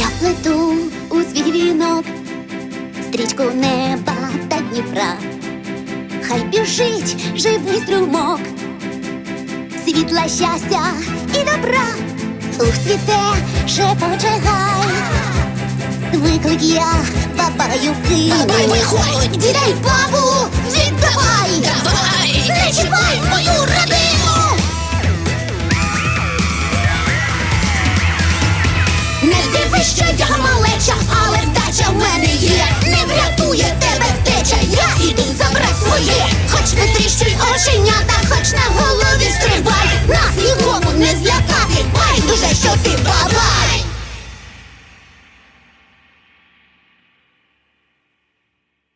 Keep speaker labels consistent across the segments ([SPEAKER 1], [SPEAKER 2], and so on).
[SPEAKER 1] вплету у свій вінок, стрічку неба та Дніпра. Хай біжить живий струмок, світла щастя і добра. Ух, цвіте, шепоче гай. Виклик я бабаю
[SPEAKER 2] виходь!
[SPEAKER 1] Дідай бабу,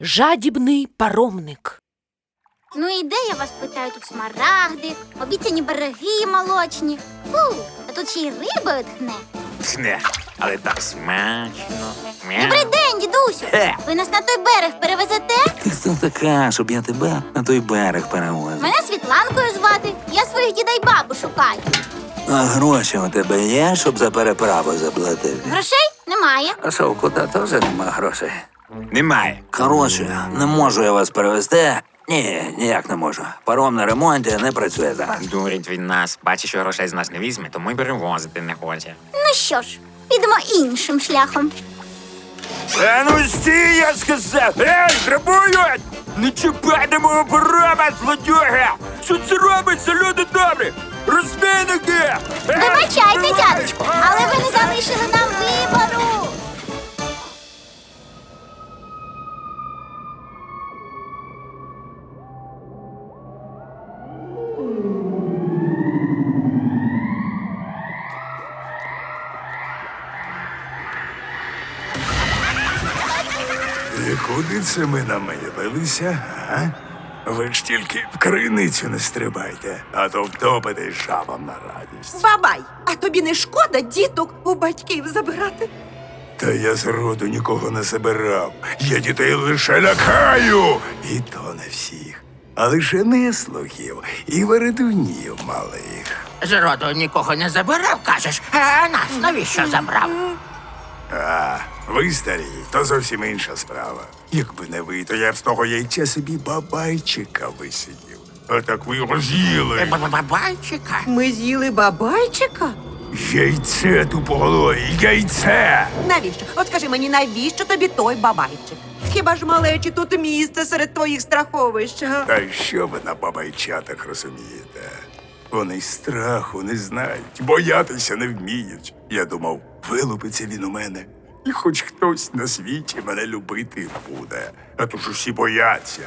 [SPEAKER 3] Жадібний паромник.
[SPEAKER 4] Ну і де я вас питаю, тут смарагди, обіцяні береги молочні. Фу, а тут ще й риби тхне.
[SPEAKER 5] Тхне, але так смачно.
[SPEAKER 4] Добрий день, дідусю.
[SPEAKER 5] Е.
[SPEAKER 4] Ви нас на той берег перевезете?
[SPEAKER 6] Ти хто така, щоб я тебе на той берег перевозив?
[SPEAKER 4] Мене Світланкою звати. Я своїх діда й бабу шукаю.
[SPEAKER 6] А гроші у тебе є, щоб за переправу заплатити?
[SPEAKER 4] Грошей немає.
[SPEAKER 6] А що, у кота теж нема грошей?
[SPEAKER 5] Немає.
[SPEAKER 6] Коротше, не можу я вас перевезти. Ні, ніяк не можу. Паром на ремонті не працює зараз.
[SPEAKER 5] Дурить він нас, бачить, що грошей з нас не візьме, тому й перевозити не хоче.
[SPEAKER 4] Ну що ж, підемо іншим шляхом.
[SPEAKER 5] А ну стій, я сказав! Ей, грабують! Не чіпайте мого парома, злодюги! Що це робиться, люди добрі? Розбійники!
[SPEAKER 4] Вибачайте, дядечко, але ви не залишили нам вибору.
[SPEAKER 7] І куди це ми намилилися, а? Ви ж тільки в криницю не стрибайте, а то втопитесь жабам на радість.
[SPEAKER 3] Бабай, а тобі не шкода діток у батьків забирати?
[SPEAKER 7] Та я з роду нікого не забирав. Я дітей лише лякаю. І то не всіх. А лише неслухів і вередунів малих.
[SPEAKER 2] З роду нікого не забирав, кажеш, а нас навіщо забрав?
[SPEAKER 7] А, ви старі, то зовсім інша справа. Якби не ви, то я б з того яйця собі бабайчика висидів. А так ви його з'їли.
[SPEAKER 2] Бабайчика?
[SPEAKER 3] Ми з'їли бабайчика?
[SPEAKER 7] Яйце тупоголові, яйце!
[SPEAKER 3] Навіщо? От скажи мені, навіщо тобі той бабайчик? Хіба ж малечі тут місце серед твоїх страховищ? а?
[SPEAKER 7] Та що ви на бабайчатах розумієте? Вони й страху не знають, боятися не вміють. Я думав, вилупиться він у мене, і хоч хтось на світі мене любити буде, а то ж усі бояться.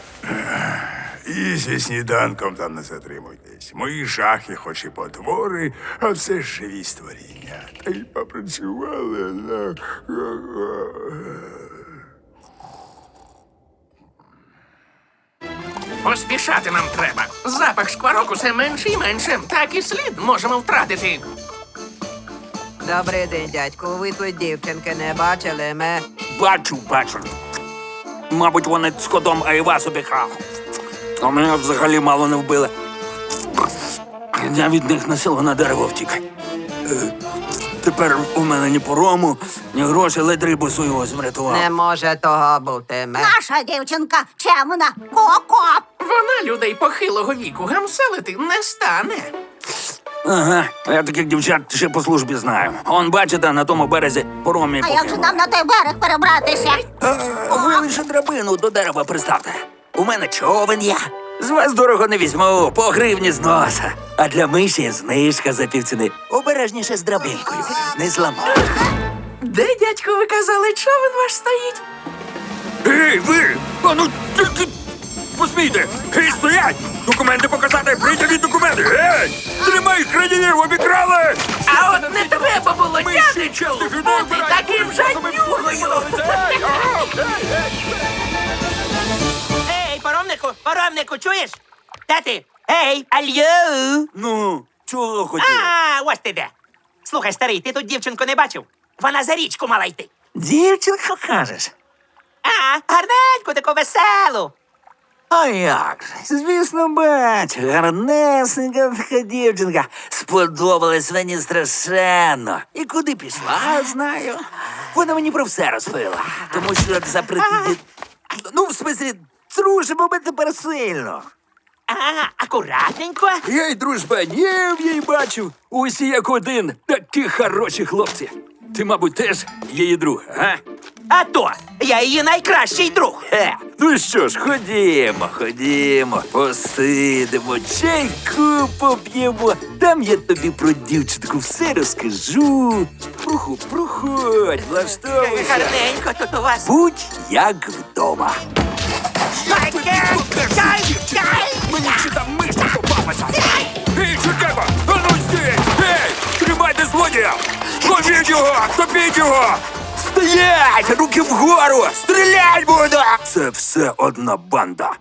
[SPEAKER 7] І зі сніданком там не затримуйтесь. Мої жахи, хоч і потвори, а все ж живі створіння. Та й попрацювали на.
[SPEAKER 2] Поспішати нам треба. Запах шкварок усе менше і менше. Так і слід можемо втратити.
[SPEAKER 8] Добрий день, дядьку. Ви тут дівчинки не бачили ме?
[SPEAKER 6] Бачу, бачу. Мабуть, вони з котом Айвас обікрали. А мене взагалі мало не вбили. Я від них на село на дерево втік. Е, Тепер у мене ні порому, ні грошей, ледь рибу свою змрятував.
[SPEAKER 8] Не може того бути ме.
[SPEAKER 4] Наша дівчинка чемна, коко.
[SPEAKER 2] Вона людей похилого віку гамселити не стане.
[SPEAKER 6] Ага, я таких дівчат ще по службі знаю. Он, бачите, на тому березі поромі
[SPEAKER 4] А як же нам на той берег перебратися?
[SPEAKER 6] А, Ви лише драбину до дерева приставте. У мене човен є. З вас дорого не візьму, по гривні з носа. А для миші знижка за півціни. Обережніше з драбинкою. Не зламав.
[SPEAKER 2] Де, дядько, ви казали, човен ваш стоїть?
[SPEAKER 5] Ей, ви! А ну, ти, ти, посмійте! Ей, стоять! Документи показати, прийдіть документи! Ей! Тримай крадіїв, обікрали!
[SPEAKER 2] А от не треба було,
[SPEAKER 5] людей
[SPEAKER 2] бути таким жаднюгою.
[SPEAKER 9] Ей, паромнику, паромнику, чуєш? Де ти? Ей, алло!
[SPEAKER 6] Ну, чого хотів?
[SPEAKER 9] А, ось ти де. Слухай, старий, ти тут дівчинку не бачив? Вона за річку мала йти.
[SPEAKER 6] Дівчинка кажеш?
[SPEAKER 9] А, гарненьку, таку веселу.
[SPEAKER 6] А як же? Звісно, бачу, гарнесенька така дівчинка. Сподобалась мені страшенно. І куди пішла, знаю. Вона мені про все розповіла. Тому що запретити. Ну, в смислі, дружимо ми тепер сильно.
[SPEAKER 9] А, акуратненько.
[SPEAKER 6] Я й дружбанів їй бачив. Усі як один. Такі хороші хлопці. Ти, мабуть, теж її друг, а?
[SPEAKER 9] А то, я її найкращий друг.
[SPEAKER 6] Е, ну що ж, ходімо, ходімо, посидимо, чайку поп'ємо. Там я тобі про дівчинку все розкажу. Проходь, проходь, влаштовуйся.
[SPEAKER 9] Гарненько тут у вас.
[SPEAKER 6] Будь як вдома.
[SPEAKER 5] Мені ще там мишка попалася! Ей, чудеба! А ну стій! Ей! Тримайте злодія! Ловіть його! Топіть його!
[SPEAKER 6] Стоять! Руки вгору! Стрілять буду! Це все одна банда.